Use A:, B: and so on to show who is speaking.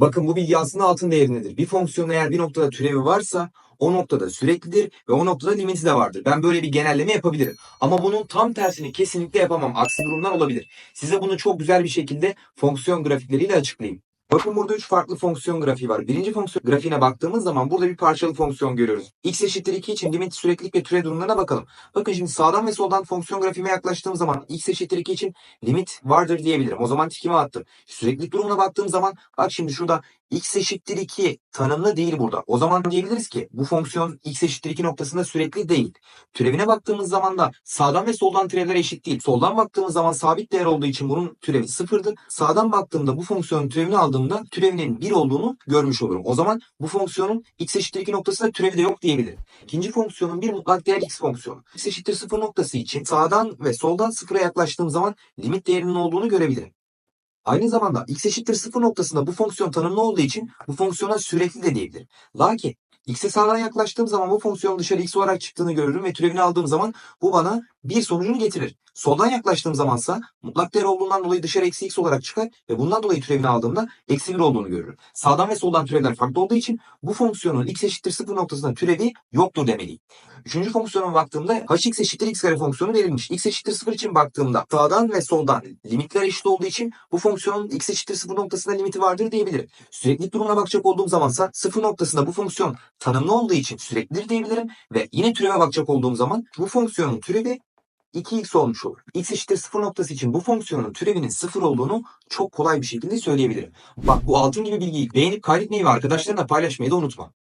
A: Bakın bu bilgi aslında altın değerindedir. Bir fonksiyon eğer bir noktada türevi varsa o noktada süreklidir ve o noktada limiti de vardır. Ben böyle bir genelleme yapabilirim. Ama bunun tam tersini kesinlikle yapamam. Aksi durumlar olabilir. Size bunu çok güzel bir şekilde fonksiyon grafikleriyle açıklayayım. Bakın burada üç farklı fonksiyon grafiği var. Birinci fonksiyon grafiğine baktığımız zaman burada bir parçalı fonksiyon görüyoruz. x eşittir 2 için limit süreklilik ve türev durumlarına bakalım. Bakın şimdi sağdan ve soldan fonksiyon grafiğime yaklaştığım zaman x eşittir 2 için limit vardır diyebilirim. O zaman tikimi attım. Süreklilik durumuna baktığım zaman bak şimdi şurada x eşittir 2 tanımlı değil burada. O zaman diyebiliriz ki bu fonksiyon x eşittir 2 noktasında sürekli değil. Türevine baktığımız zaman da sağdan ve soldan türevler eşit değil. Soldan baktığımız zaman sabit değer olduğu için bunun türevi sıfırdır. Sağdan baktığımda bu fonksiyonun türevini aldığımda türevinin 1 olduğunu görmüş olurum. O zaman bu fonksiyonun x eşittir 2 noktasında türevi de yok diyebilirim. İkinci fonksiyonun bir mutlak değer x fonksiyonu. x eşittir 0 noktası için sağdan ve soldan sıfıra yaklaştığım zaman limit değerinin olduğunu görebilirim. Aynı zamanda x eşittir 0 noktasında bu fonksiyon tanımlı olduğu için bu fonksiyona sürekli de diyebilirim. Lakin x'e sağdan yaklaştığım zaman bu fonksiyonun dışarı x olarak çıktığını görürüm ve türevini aldığım zaman bu bana bir sonucunu getirir. Soldan yaklaştığım zamansa mutlak değer olduğundan dolayı dışarı eksi x olarak çıkar ve bundan dolayı türevini aldığımda eksi 1 olduğunu görürüm. Sağdan ve soldan türevler farklı olduğu için bu fonksiyonun x eşittir 0 noktasında türevi yoktur demeliyim. Üçüncü fonksiyona baktığımda hx eşittir x kare fonksiyonu verilmiş. x eşittir 0 için baktığımda sağdan ve soldan limitler eşit olduğu için bu fonksiyonun x eşittir 0 noktasında limiti vardır diyebilirim. Süreklilik durumuna bakacak olduğum zamansa 0 noktasında bu fonksiyon tanımlı olduğu için süreklidir diyebilirim ve yine türeve bakacak olduğum zaman bu fonksiyonun türevi 2x olmuş olur. x eşittir 0 noktası için bu fonksiyonun türevinin 0 olduğunu çok kolay bir şekilde söyleyebilirim. Bak bu altın gibi bilgiyi beğenip kaydetmeyi ve arkadaşlarına paylaşmayı da unutma.